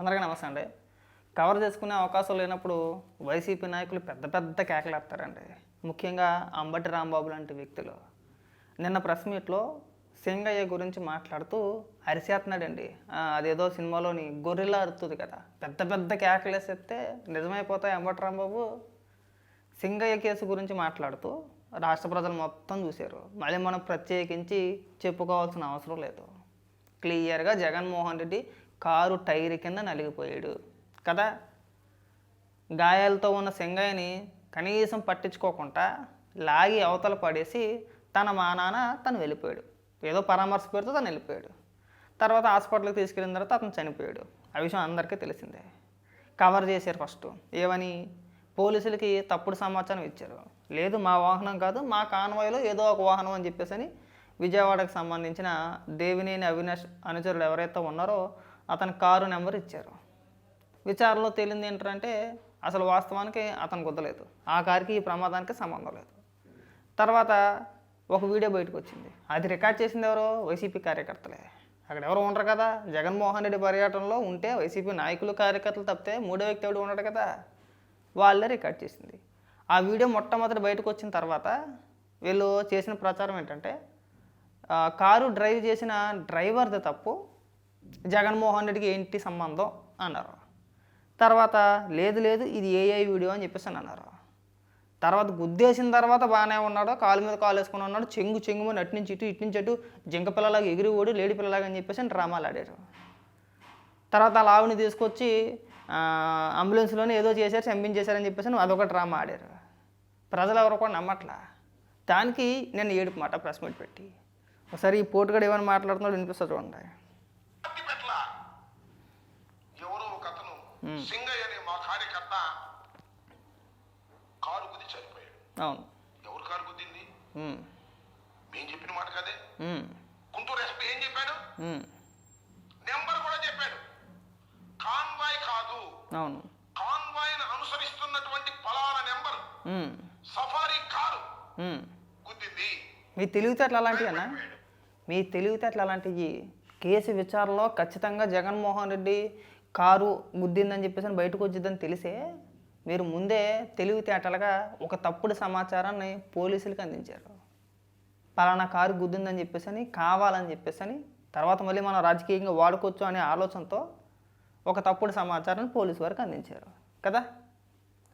అందరికీ నమస్తే అండి. కవర్ చేసుకునే అవకాశం లేనప్పుడు వైసీపీ నాయకులు పెద్ద పెద్ద కేకలేస్తారండి ముఖ్యంగా అంబటి రాంబాబు లాంటి వ్యక్తులు. నిన్న ప్రెస్ మీట్లో సింగయ్య గురించి మాట్లాడుతూ అరిసేస్తున్నాడండి. అదేదో సినిమాలోని గొర్రెలా అరుతుంది కదా. పెద్ద పెద్ద కేకలేసేస్తే నిజమైపోతాయి అంబటి రాంబాబు? సింగయ్య కేసు గురించి మాట్లాడుతూ రాష్ట్ర ప్రజలు మొత్తం చూశారు. మళ్ళీ మనం ప్రత్యేకించి చెప్పుకోవాల్సిన అవసరం లేదు. క్లియర్గా జగన్మోహన్ రెడ్డి కారు టైర్ కింద నలిగిపోయాడు. కదా? గాయాలతో ఉన్న సింగయ్యని కనీసం పట్టించుకోకుండా లాగి అవతల పడేసి తన మా నాన్న తను వెళ్ళిపోయాడు. ఏదో పరామర్శ పేరుతో తను వెళ్ళిపోయాడు. తర్వాత హాస్పిటల్కి తీసుకెళ్ళిన తర్వాత అతను చనిపోయాడు. ఆ విషయం అందరికీ తెలిసిందే. కవర్ చేశారు ఫస్ట్. ఏమని? పోలీసులకి తప్పుడు సమాచారం ఇచ్చారు. లేదు మా వాహనం కాదు మా కాన్వాయ్లో ఏదో ఒక వాహనం అని చెప్పేసి అని విజయవాడకు సంబంధించిన దేవినేని అవినాష్ అనుచరులు ఎవరైతే ఉన్నారో అతని కారు నెంబర్ ఇచ్చారు. విచారణలో తేలింది ఏంటంటే అసలు వాస్తవానికి అతను కుదలేదు ఆ కారుకి ఈ ప్రమాదానికి సంబంధం లేదు. తర్వాత ఒక వీడియో బయటకు వచ్చింది. అది రికార్డ్ చేసింది ఎవరో? వైసీపీ కార్యకర్తలే. అక్కడ ఎవరు ఉండరు కదా? జగన్మోహన్ రెడ్డి పర్యటనలో ఉంటే వైసీపీ నాయకులు కార్యకర్తలు తప్పితే మూడో వ్యక్తి ఎవడు ఉండడు కదా? వాళ్ళే రికార్డ్ చేసింది. ఆ వీడియో మొట్టమొదటి బయటకు వచ్చిన తర్వాత వీళ్ళు చేసిన ప్రచారం ఏంటంటే కారు డ్రైవ్ చేసిన డ్రైవర్ది తప్పు జగన్మోహన్ రెడ్డికి ఏంటి సంబంధం అన్నారు. తర్వాత లేదు లేదు ఇది ఏఐ వీడియో అని చెప్పేసి అని అన్నారు. తర్వాత గుద్దేసిన తర్వాత బాగానే ఉన్నాడు కాలు మీద కాలు వేసుకుని ఉన్నాడు చెంగు చెంగు అటు నుంచి ఇటు ఇటు నుంచి అటు జింక పిల్లలాగా ఎగిరి ఓడి లేడి పిల్లలాగా అని చెప్పేసి అని డ్రామాలు ఆడారు. తర్వాత ఆ లావుని తీసుకొచ్చి అంబులెన్స్లోనే ఏదో చేశారు చంపించేశారని చెప్పేసి అని అదొక డ్రామా ఆడారు. ప్రజలు ఎవరు కూడా నమ్మట్లా. దానికి నేను ఏడుపు మాట ప్రెస్ మీట్ పెట్టి. ఒకసారి ఈ పోటుగాడు ఏమైనా మాట్లాడుతున్నాడు వినిపిస్తుంది చూడండి అట్టిపెట్ల ఎవరో ఒక అతను సింగయ్య అనే మా కార్యకర్త కారు గుద్ది చనిపోయాడు. అవును. ఎవరు కారు గుద్దింది? మేము. చెప్పిన మాట కదే? గుంటూరు ఎస్పీ ఏం చెప్పాడు? నెంబర్ కూడా చెప్పాడు. కాన్వాయ్ కాదు. అవును. కాన్వాయ్ అనుసరిస్తున్నటువంటి పలానా నెంబర్. Safari car. గుద్దింది. మీ తెలివితేటలు అలాంటివి అన్న? మీ తెలివితేటలు అలాంటివి కేసు విచారణలో ఖచ్చితంగా జగన్మోహన్ రెడ్డి కారు గుద్దిందని చెప్పేసి అని బయటకు వచ్చిందని తెలిసే మీరు ముందే తెలివితేటలుగా ఒక తప్పుడు సమాచారాన్ని పోలీసులకు అందించారు. పలానా కారు గుద్దిందని చెప్పేసి అని కావాలని చెప్పేసి అని తర్వాత మళ్ళీ మనం రాజకీయంగా వాడుకోవచ్చు అనే ఆలోచనతో ఒక తప్పుడు సమాచారాన్ని పోలీసు వారికి అందించారు. కదా?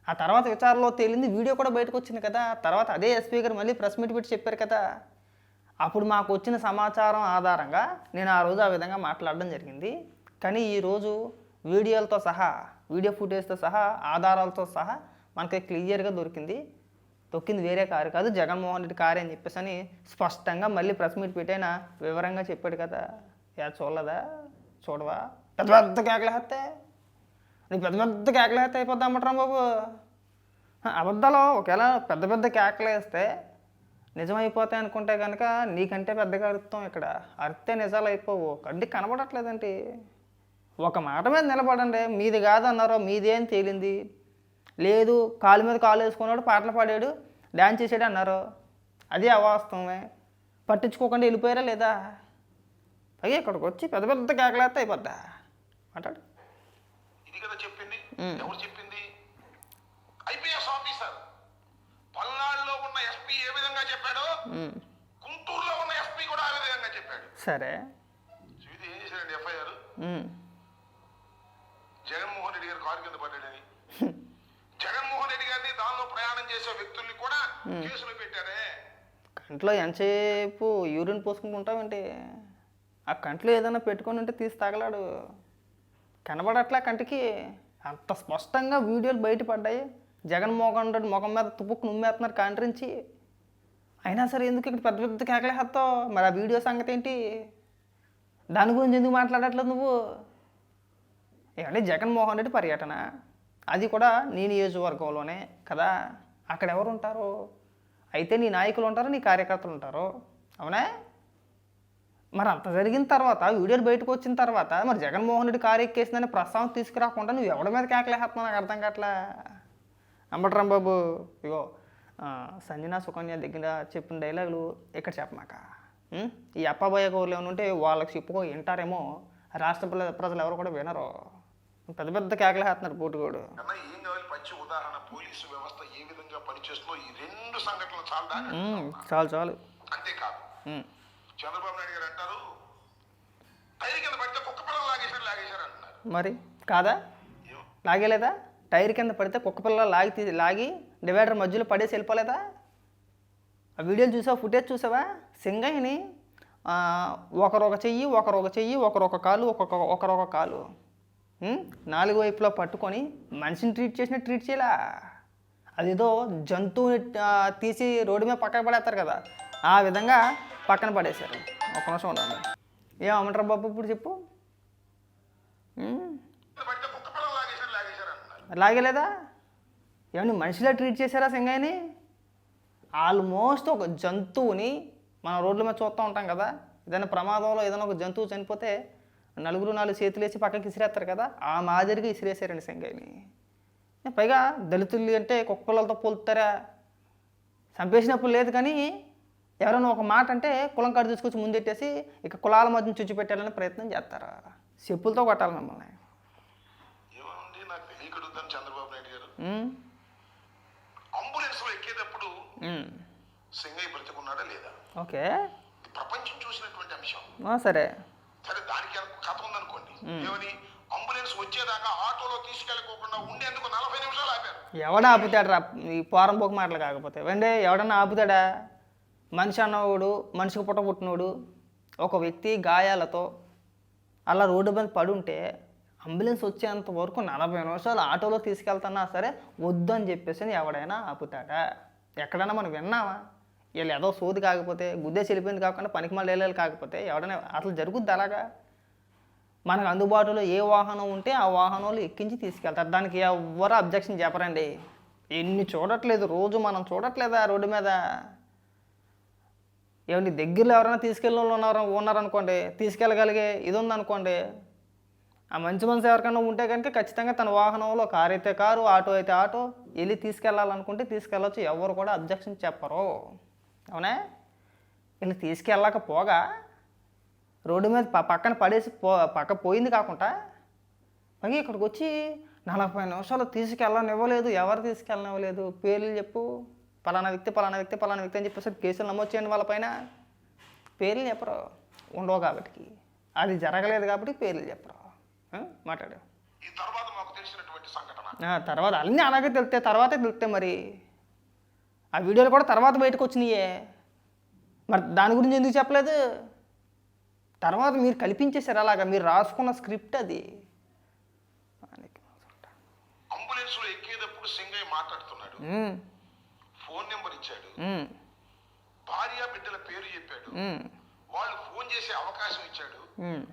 ఆ తర్వాత విచారణలో తేలింది వీడియో కూడా బయటకు వచ్చింది కదా? తర్వాత అదే ఎస్పీ గారు మళ్ళీ ప్రెస్ మీట్ పెట్టి చెప్పారు కదా? అప్పుడు మాకు వచ్చిన సమాచారం ఆధారంగా నేను ఆ రోజు ఆ విధంగా మాట్లాడడం జరిగింది. కానీ ఈరోజు వీడియోలతో సహా వీడియో ఫుటేజ్తో సహా ఆధారాలతో సహా మనకి క్లియర్గా దొరికింది. తొక్కింది వేరే కారు కాదు జగన్మోహన్ రెడ్డి కారు అని చెప్పేసి అని స్పష్టంగా మళ్ళీ ప్రెస్ మీట్ పెట్టైనా వివరంగా చెప్పాడు కదా. యా చూడలేదా? చూడవా? పెద్ద పెద్ద కేకలేస్తే నీకు పెద్ద పెద్ద కేకలేస్తే అయిపోద్ది అమ్మటరా బాబు. అబద్ధాలు ఒకవేళ పెద్ద పెద్ద కేకలేస్తే నిజం నిజమైపోతాయి అనుకుంటే కనుక నీకంటే పెద్దగా అరుతాం ఇక్కడ. అరిస్తే నిజాలు అయిపోవు. కంటికి కనబడట్లేదండి ఒక మాట మీద నిలబడండి. మీది కాదన్నారో మీది తేలింది? లేదు కాలు మీద కాలు వేసుకున్నాడు పాటలు పాడాడు డ్యాన్స్ చేసాడు అన్నారు? అది అవాస్తవమే. పట్టించుకోకుండా వెళ్ళిపోయారా లేదా? పైగా ఇక్కడికి వచ్చి పెద్ద పెద్ద కేకలేస్తే అయిపోద్దా? మాట్లాడు. ఇది కదా చెప్పింది. ఎవరు చెప్పింది? IPS officer. పల్నాడులో ఉన్న ఎస్పీ ఏ విధంగా చెప్పాడో? గుంటూరులో ఉన్న ఎస్పీ కూడా ఆ విధంగా చెప్పాడు. సరే. ఇది ఏం చేశాడండి ఎఫ్ఐఆర్ ఉమ్, జగన్మోహన్ రెడ్డి గారు కారు కింద పడ్డాడని జగన్మోహన్ రెడ్డి దానిలో ప్రయాణం చేసే వ్యక్తుల్ని కూడా కేసులు పెట్టారే. కంట్లో ఎంతసేపు యూరిన్ పోసుకుంటుంటావేంటి? ఆ కంట్లో ఏదైనా పెట్టుకొని ఉంటే తీసి తగలాడు. కనబడట్లే కంటికి. అంత స్పష్టంగా వీడియోలు బయటపడ్డాయి. జగన్మోహన్ రెడ్డి ముఖం మీద తుప్పుకు నుమ్మేస్తున్నారు కాంట్రించి అయినా సరే ఎందుకు ఇక్కడ పెద్ద పెద్ద కేకలేస్తావు మరి ఆ వీడియో సంగతి ఏంటి? దాని గురించి ఎందుకు మాట్లాడట్లేదు నువ్వు? ఏమంటే జగన్మోహన్ రెడ్డి పర్యటన? అది కూడా నీ నియోజకవర్గంలోనే కదా. అక్కడ ఎవరు ఉంటారు? అయితే నీ నాయకులు ఉంటారు? నీ కార్యకర్తలు ఉంటారు? అవునా? మరి అంత జరిగిన తర్వాత వీడియోలు బయటకు వచ్చిన తర్వాత మరి జగన్మోహన్ రెడ్డి కారు ఎక్కేసిందని ప్రస్తావన తీసుకురాకుండా నువ్వు ఎవడి మీద కేకలేస్తున్నావు? నాకు అర్థం కావట్లే. అంబట్రాం బాబు ఇగో సంజనా సంజన సుకన్య దగ్గర చెప్పిన డైలాగులు ఇక్కడ చెప్పమాక. ఈ అప్పబోయే కౌరులు ఏమైనా ఉంటే వాళ్ళకి చెప్పుకో వింటారేమో. రాష్ట్ర ప్రజలు ఎవరు కూడా వినరు. పెద్ద పెద్ద కేకలు వేస్తున్నారు పోటుకోడు ఏం కావాలి? మంచి ఉదాహరణ పోలీసు వ్యవస్థ ఏ విధంగా పనిచేస్తుందో ఈ రెండు సంఘటనలు చాలా చాలు చాలు. అంతేకాదు. చంద్రబాబు నాయుడు గారు అంటారు టైర్ కింద పడితే కుక్క పిల్లలు లాగేశారు లాగేశారు అంటున్నారు. మరి కాదా? లాగేలేదా? టైర్ కింద పడితే కుక్క పిల్ల లాగి లాగి డివైడర్ మధ్యలో పడేసి వెళ్ళిపోలేదా? ఆ వీడియోలు చూసావా? ఫుటేజ్ చూసావా? సింగయ్యని ఆ, ఒకరు ఒక చెయ్యి ఒకరు ఒక చెయ్యి ఒకరు ఒక కాలు ఒక్కొక్క ఒకరు ఒక కాలు? నాలుగు వైపులా పట్టుకొని మనిషిని ట్రీట్ చేసిన ట్రీట్ చేయలా. అదేదో జంతువుని తీసి రోడ్డు మీద పక్కన పడేస్తారు కదా ఆ విధంగా పక్కన పడేశారు. ఒక నిమిషం ఉండండి. ఏమంటారు బాబు ఇప్పుడు చెప్పు. లాగలేదా? ఏమన్నా మనిషిలా ట్రీట్ చేశారా సింగయ్యని ఆల్మోస్ట్ ఒక జంతువుని మనం రోడ్ల మీద చూస్తూ ఉంటాం కదా ఏదైనా ప్రమాదంలో ఏదైనా ఒక జంతువు చనిపోతే నలుగురు నాలుగు చేతులు వేసి పక్కకి ఇసిరేస్తారు కదా ఆ మాదిరిగా ఇసిరేసారండి సింగయ్యని పైగా దళితులు అంటే కుక్క పిల్లలతో పోలుతారా? చంపేసినప్పుడు లేదు కానీ ఎవరైనా ఒక మాట అంటే కులం కాడు తీసుకొచ్చి ముందెట్టేసి ఇక కులాల మధ్య చుచ్చి పెట్టాలని ప్రయత్నం చేస్తారా? చెప్పులతో కొట్టాలి మిమ్మల్ని. ఏముంది నాకు తెలియకడుగుతాను చంద్రబాబు నాయుడు గారు. ఉం? అంబులెన్స్లో ఎక్కేటప్పుడు ఉం. సింగయ్య బ్రతికున్నాడా లేదా? ఓకే. ప్రపంచం చూసినటువంటి అంశం. సరే. సరే దానికి ఒక కథ ఉందనుకోండి. ఏమని అంబులెన్స్ వచ్చేదాకా ఆటోలో తీసుకెళ్ళకోకుండా ఉండేందుకు నలభై నిమిషాలు ఆపారు. ఎవడ ఆపుతాడు ఈ పోరం పోక మాటలు కాకపోతే. వెండే ఎవడన్నా ఆపుతాడా? మనిషి అన్నవాడు మనిషికి పుట్ట పుట్టినోడు ఒక వ్యక్తి గాయాలతో అలా రోడ్డు మీద పడి ఉంటే అంబులెన్స్ వచ్చేంత వరకు నలభై నిమిషాలు ఆటోలో తీసుకెళ్తున్నా సరే వద్దు అని చెప్పేసి ఎవడైనా ఆపుతాడా? ఎక్కడైనా మనం విన్నామా? వీళ్ళు ఏదో సోది కాకపోతే గుద్దేసి వెళ్ళిపోయింది కాకుండా పనికి మళ్ళీ వెళ్ళాలి కాకపోతే ఎవడైనా అసలు జరుగుద్ది అలాగా? మనకు అందుబాటులో ఏ వాహనం ఉంటే ఆ వాహనంలో ఎక్కించి తీసుకెళ్తారు. దానికి ఎవరు అబ్జెక్షన్ చెప్పరండి. ఎన్ని చూడట్లేదు రోజు మనం చూడట్లేదా రోడ్డు మీద? ఏమండి దగ్గరలో ఎవరైనా తీసుకెళ్ళిన వాళ్ళు ఉన్నారు ఉన్నారనుకోండి తీసుకెళ్ళగలిగే ఇది ఉందనుకోండి ఆ మంచి మనసు ఎవరికైనా ఉంటే కనుక ఖచ్చితంగా తన వాహనంలో కారు అయితే కారు ఆటో అయితే ఆటో వెళ్ళి తీసుకెళ్ళాలనుకుంటే తీసుకెళ్ళొచ్చు. ఎవరు కూడా అబ్జెక్షన్ చెప్పరు. అవునా? వీళ్ళు తీసుకెళ్ళకపోగా రోడ్డు మీద పక్కన పడేసి పో పక్క పోయింది కాకుండా పైగా ఇక్కడికి వచ్చి నలభై నిమిషాలు తీసుకెళ్ళనివ్వలేదు ఎవరు తీసుకెళ్ళనివ్వలేదు పేర్లు చెప్పు. పలానా వ్యక్తి పలానా వ్యక్తి పలానా వ్యక్తి అని చెప్పేసి కేసులు నమోదు చేయండి వాళ్ళపైన పేర్లు చెప్పరు ఉండవు కాబట్టి. అది జరగలేదు కాబట్టి పేర్లు చెప్పరు? మాట్లాడు. తర్వాత అన్నీ అలాగే తెలుస్తాయి తర్వాతే తెలుస్తాయి మరి. ఆ వీడియోలు కూడా తర్వాత బయటకు వచ్చినాయే. మరి దాని గురించి ఎందుకు చెప్పలేదు? తర్వాత మీరు కల్పించేశారు అలాగా మీరు రాసుకున్న స్క్రిప్ట్ అది. అంబులెన్స్లో ఎక్కేటప్పుడు సింగయ్య మాట్లాడుతున్నాడు. ఫోన్ నెంబర్ ఇచ్చాడు. భార్య బిడ్డల పేరు చెప్పాడు. వాళ్ళు ఫోన్ చేసే అవకాశం ఇచ్చాడు.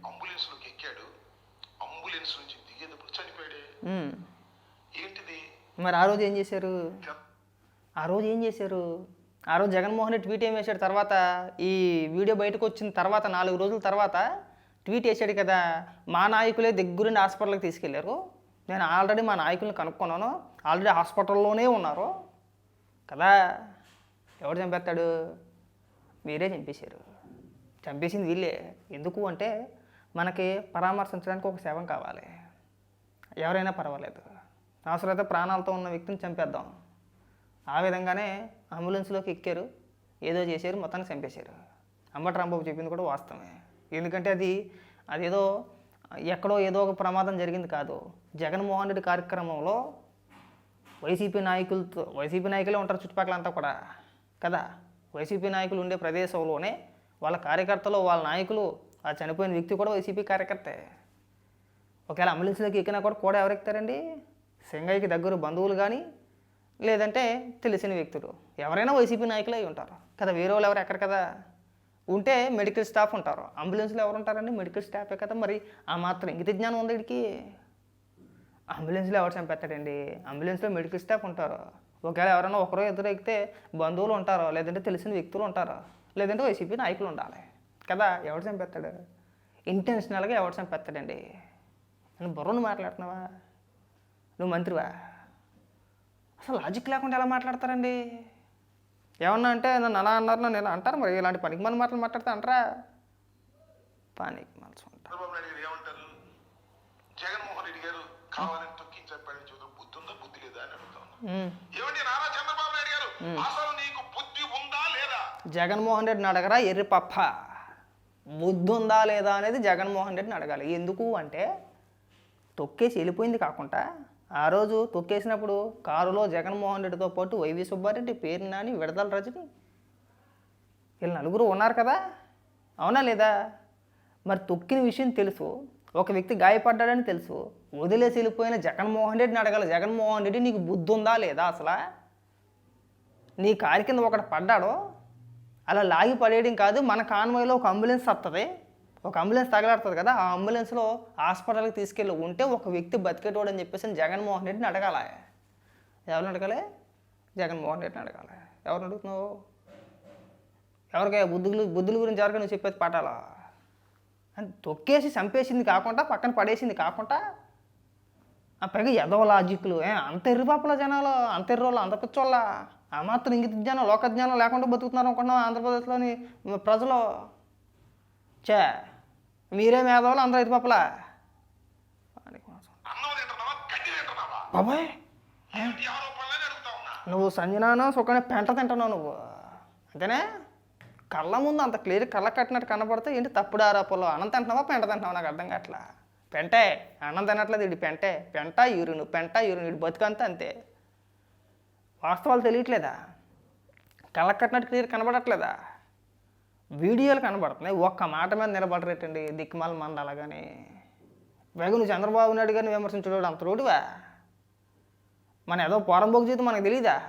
అంబులెన్స్లోకి ఎక్కాడు. అంబులెన్స్ నుంచి దిగేటప్పుడు చనిపోయాడే. ఏంటిది? మరి ఆ రోజు ఏం చేశారు? ఆ రోజు ఏం చేశారు? ఆ రోజు జగన్మోహన్ రెడ్డి ట్వీట్ ఏం వేశాడు తర్వాత ఈ వీడియో బయటకు వచ్చిన తర్వాత నాలుగు రోజుల తర్వాత ట్వీట్ వేశాడు కదా మా నాయకులే దగ్గరుండి హాస్పిటల్కి తీసుకెళ్ళారు. నేను ఆల్రెడీ మా నాయకుల్ని కనుక్కున్నాను. ఆల్రెడీ హాస్పిటల్లోనే ఉన్నారు. కదా ఎవడు చంపేస్తాడు? మీరే చంపేశారు. చంపేసింది వీళ్ళే. ఎందుకు అంటే మనకి పరామర్శించడానికి ఒక శవం కావాలి. ఎవరైనా పర్వాలేదు. అవసరమైతే ప్రాణాలతో ఉన్న వ్యక్తిని చంపేద్దాం. ఆ విధంగానే అంబులెన్స్లోకి ఎక్కారు. ఏదో చేశారు మొత్తాన్ని చంపేశారు. అంబటరాంబాబు చెప్పింది కూడా వాస్తవమే. ఎందుకంటే అది అదేదో ఎక్కడో ఏదో ఒక ప్రమాదం జరిగింది కాదు. జగన్మోహన్ రెడ్డి కార్యక్రమంలో వైసీపీ నాయకులతో వైసీపీ నాయకులే ఉంటారు చుట్టుపక్కల అంతా కూడా కదా? వైసీపీ నాయకులు ఉండే ప్రదేశంలోనే వాళ్ళ కార్యకర్తలు వాళ్ళ నాయకులు ఆ చనిపోయిన వ్యక్తి కూడా వైసీపీ కార్యకర్తే. ఒకవేళ అంబులెన్స్లోకి ఎక్కినా కూడా కూడా ఎవరెక్తారండి సింగయ్యకి దగ్గర బంధువులు కానీ లేదంటే తెలిసిన వ్యక్తులు. ఎవరైనా వైసీపీ నాయకులు అయి ఉంటారు. కదా వేరే వాళ్ళు ఎవరు ఎక్కడ కదా? ఉంటే మెడికల్ స్టాఫ్ ఉంటారు. అంబులెన్స్లో ఎవరు ఉంటారండి? మెడికల్ స్టాఫే కదా మరి. ఆ మాత్రం ఇంగిత జ్ఞానం ఉంది వీడికి అంబులెన్స్లో ఎవరు చంపేస్తాడండి? అంబులెన్స్లో మెడికల్ స్టాఫ్ ఉంటారు. ఒకవేళ ఎవరైనా ఒకరో ఇద్దరు ఎక్కితే బంధువులు ఉంటారు. లేదంటే తెలిసిన వ్యక్తులు ఉంటారు. లేదంటే వైసీపీ నాయకులు ఉండాలి. కదా ఎవరు చంపేస్తాడు? ఇంటెన్షనల్గా ఎవరు చంపేస్తాడండి? నువ్వు బుర్రను మాట్లాడుతున్నావా? నువ్వు మంత్రివా? అసలు లాజిక్ లేకుండా ఎలా మాట్లాడతారండి? ఏమన్నా అంటే నన్ను అలా అన్నారు నేను అంటారు మరి? ఇలాంటి పనికి మన మాటలు మాట్లాడితే అంటారా? పానికి మనసు జగన్మోహన్ జగన్మోహన్ రెడ్డిని అడగరా ఎర్రి పప్ప. బుద్ధి ఉందా లేదా అనేది జగన్మోహన్ రెడ్డిని అడగాలి. ఎందుకు అంటే తొక్కేసి వెళ్ళిపోయింది కాకుండా ఆ రోజు తొక్కేసినప్పుడు కారులో జగన్మోహన్ రెడ్డితో పాటు వైవి సుబ్బారెడ్డి పేరు నాని విడదల రజని. వీళ్ళు నలుగురు ఉన్నారు కదా? అవునా లేదా? మరి తొక్కిన విషయం తెలుసు. ఒక వ్యక్తి గాయపడ్డాడని తెలుసు. వదిలేసి వెళ్ళిపోయిన జగన్మోహన్ రెడ్డిని అడగాలి. జగన్మోహన్ రెడ్డి నీకు బుద్ధి ఉందా లేదా అసలు? నీ కారు కింద ఒకటి పడ్డాడో? అలా లాగి పడేయడం కాదు మన కాన్వాయ్లో ఒక అంబులెన్స్ వస్తుంది. ఒక అంబులెన్స్ తగలాడుతుంది కదా ఆ అంబులెన్స్లో హాస్పిటల్కి తీసుకెళ్ళి ఉంటే ఒక వ్యక్తి బతికేటోడు అని చెప్పేసి జగన్మోహన్ రెడ్డిని అడగాల? ఎవరిని అడగాలి? జగన్మోహన్ రెడ్డిని అడగాలి. ఎవరిని అడుగుతున్నావు? ఎవరికైనా బుద్ధులు బుద్ధుల గురించి ఎవరికైనా నువ్వు చెప్పేది పాఠాలా అని తొక్కేసి చంపేసింది కాకుండా పక్కన పడేసింది కాకుండా ఆ పైగా ఎదవ లాజిక్లు ఏ అంత ఎర్రిపాపల జనాలు అంత ఎర్రోళ్ళు అంత పిచ్చోళ్ళ ఆ మాత్రం ఇంగిత జ్ఞానం లోక జ్ఞానం లేకుండా బతుకుతున్నారు అనుకుంటున్నాం ఆంధ్రప్రదేశ్లోని ప్రజలు? చే మీరే మేధావులు అందరూ గడ్డి తింటున్నావా? బాబాయ్ నువ్వు సంజనాను సుఖాన్ని పెంట తింటున్నావు నువ్వు. అంతేనే? కళ్ళ ముందు అంత క్లియర్ కళ్ళ కట్టినట్టు కనపడితే ఏంటి తప్పుడు ఆరోపణలు? అన్నం తింటున్నావా పెంట తింటున్నావా? నాకు అర్థం కావట్లా. పెంటే అన్నం తినట్లేదు ఇటు పెంటే. పెంట యూరిన్ పెంట యూరిన్ ఇటు బతుకంతా అంతే. వాస్తవాలు తెలియట్లేదా? కళ్ళ కట్టినట్టు క్లియర్ కనబడట్లేదా? వీడియోలు కనబడుతున్నాయి. ఒక్క మాట మీద నిలబడరేటండి. దిక్కుమాల మంద అలాగని పైగా నువ్వు చంద్రబాబు నాయుడు గారిని విమర్శించడం అంత రోడ్డువా మన ఏదో పోరంబోకు జీతం మనకు తెలియదా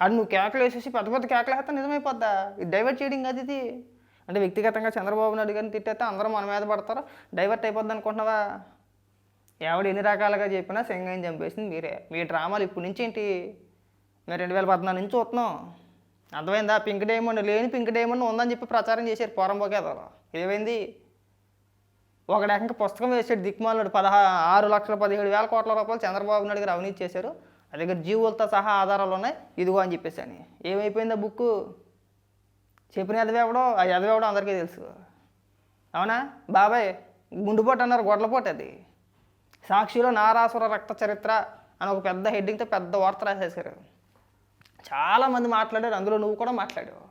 అది నువ్వు కేకలు వేసేసి పెద్ద పెద్ద కేకలు వేస్తే నిజమైపోద్దా? ఇది డైవర్ట్ చేయడం అది ఇది. అంటే వ్యక్తిగతంగా చంద్రబాబు నాయుడు గారిని తిట్టేస్తే అందరూ మన మీద పడతారు. డైవర్ట్ అయిపోద్ది అనుకుంటున్నావా? ఎవడు ఎన్ని రకాలుగా చెప్పినా సింగం చంపేసింది మీరే. మీ డ్రామాలు ఇప్పటి నుంచి ఏంటి? మేము రెండు వేల పద్నాలుగు నుంచి చూస్తున్నాం. అర్థమైందా? పింక్ డైమండ్ లేని పింక్ డైమండ్ ఉందని చెప్పి ప్రచారం చేశారు పోరంబోకేదాలో ఏమైంది? ఒక ఏకంగా పుస్తకం వేసాడు దిక్మాలుడు పదహా ఆరు లక్షల పదిహేడు వేల కోట్ల రూపాయలు చంద్రబాబు నాయుడు గారు అవినీతి చేశారు. అది దగ్గర జీవులతో సహా ఆధారాలు ఉన్నాయి. ఇదిగో అని చెప్పేసి అని. ఏమైపోయిందా బుక్ చెప్పిన ఎదవేవడో ఆ ఎదవేవడో అందరికీ తెలుసు. అవునా? బాబాయ్ గుండుపోటు అన్నారు గొడ్లపోటు అది. సాక్షిలో నారాసుర రక్త చరిత్ర అని ఒక పెద్ద హెడ్డింగ్తో పెద్ద వార్త రాసేసారు చాలామంది మాట్లాడారు అందులో నువ్వు కూడా మాట్లాడావు.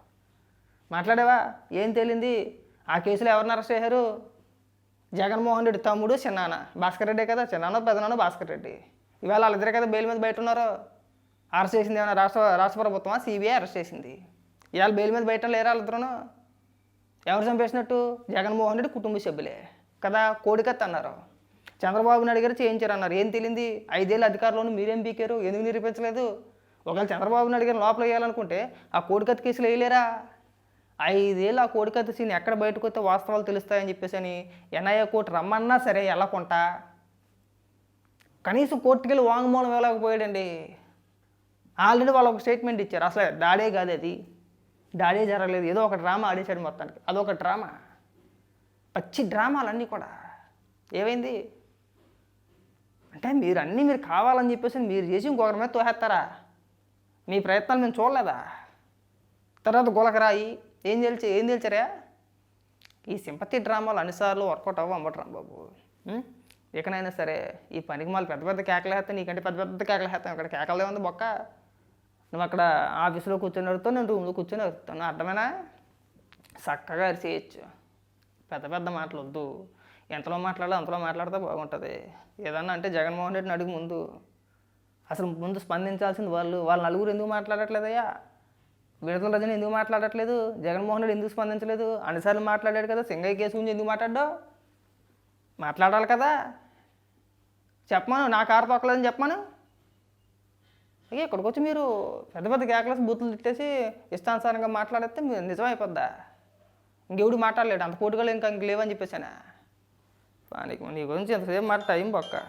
మాట్లాడావా? ఏం తేలింది? ఆ కేసులో ఎవరిని అరెస్ట్ చేశారు? జగన్మోహన్ రెడ్డి తమ్ముడు చిన్నాన్న. భాస్కర్ రెడ్డే కదా? చిన్నాన్న పెదనాన్న భాస్కర్ రెడ్డి. ఇవాళ వాళ్ళిద్దరే కదా బెయిల్ మీద బయట ఉన్నారు? అరెస్ట్ చేసింది ఏమైనా రాష్ట్ర రాష్ట్ర ప్రభుత్వమా? సిబిఐ అరెస్ట్ చేసింది. ఇవాళ బెయిల్ మీద బయట లేరా వాళ్ళిద్దరును ఎవరు చంపేసినట్టు? జగన్మోహన్ రెడ్డి కుటుంబ సభ్యులే కదా? కోడికత్ అన్నారు. చంద్రబాబు నాయుడు గారు చేయించారు అన్నారు. ఏం తెలియంది ఐదేళ్ళు అధికారంలోనూ మీరేం పీకారు ఎందుకు నిరూపించలేదు? ఒకవేళ చంద్రబాబు నాయుడు గారిని లోపల వేయాలనుకుంటే ఆ కోడికత్తి కేసులు వేయలేరా? ఐదేళ్ళు ఆ కోడికత్తి సీన్ ఎక్కడ బయటకు వస్తే వాస్తవాలు తెలుస్తాయని చెప్పేసి అని ఎన్ఐఏ కోర్టు రమ్మన్నా సరే వెళ్ళకుండా కనీసం కోర్టుకెళ్ళి వాంగ్మూలం ఇవ్వలేకపోయాడండి. ఆల్రెడీ వాళ్ళు ఒక స్టేట్మెంట్ ఇచ్చారు. అసలు డాడే కాదు అది. డాడే జరగలేదు. ఏదో ఒక డ్రామా ఆడేశాడు మొత్తానికి. అదొక డ్రామా. పచ్చి డ్రామాలన్నీ కూడా. ఏమైంది? అంటే మీరు అన్నీ మీరు కావాలని చెప్పేసి మీరు చేసి ఇంకొకరి మీద తోహేస్తారా? మీ ప్రయత్నాలు మేము చూడలేదా? తర్వాత గులకరాయి ఏం తెలిసి ఏం తెలిచారా? ఈ సింపతి డ్రామాలు అన్నిసార్లు వర్కౌట్ అవ్వ అమ్మటం బాబు. ఉం? ఇకనైనా సరే ఈ పనికి మాలు పెద్ద పెద్ద కేకలు వేస్తాను నీకంటే పెద్ద పెద్ద కేకలు వేస్తాను ఇక్కడ కేకలే ఉంది బొక్క. నువ్వు అక్కడ ఆఫీస్లో కూర్చొని అడుగుతావు నేను రూమ్లో కూర్చొని అడుగుతాను అర్థమేనా? చక్కగా అరిసేయచ్చు. పెద్ద పెద్ద మాటలు వద్దు. ఎంతలో మాట్లాడాలో అంతలో మాట్లాడితే బాగుంటుంది. ఏదన్నా అంటే జగన్మోహన్ రెడ్డిని అడుగు ముందు. అసలు ముందు స్పందించాల్సింది వాళ్ళు. వాళ్ళ నలుగురు ఎందుకు మాట్లాడట్లేదయ్యా? విడతల రజని ఎందుకు మాట్లాడట్లేదు? జగన్మోహన్ రెడ్డి ఎందుకు స్పందించలేదు? అన్నిసార్లు మాట్లాడాడు కదా సింగయ్య కేసు గురించి ఎందుకు మాట్లాడ్డావు? మాట్లాడాలి కదా. చెప్పమను నా కారు తొక్కలేదని చెప్పమను. ఇక ఇక్కడికి వచ్చి మీరు పెద్ద పెద్ద కేకలస్ బూతులు తిట్టేసి ఇష్టానుసారంగా మాట్లాడితే మీరు నిజమైపోద్దా? ఇంకెవడు మాట్లాడలేడు అంత పోటుగా ఇంకా ఇంక లేవని చెప్పేసానా నీ గురించి ఎంతసేపు మాట టైం పక్క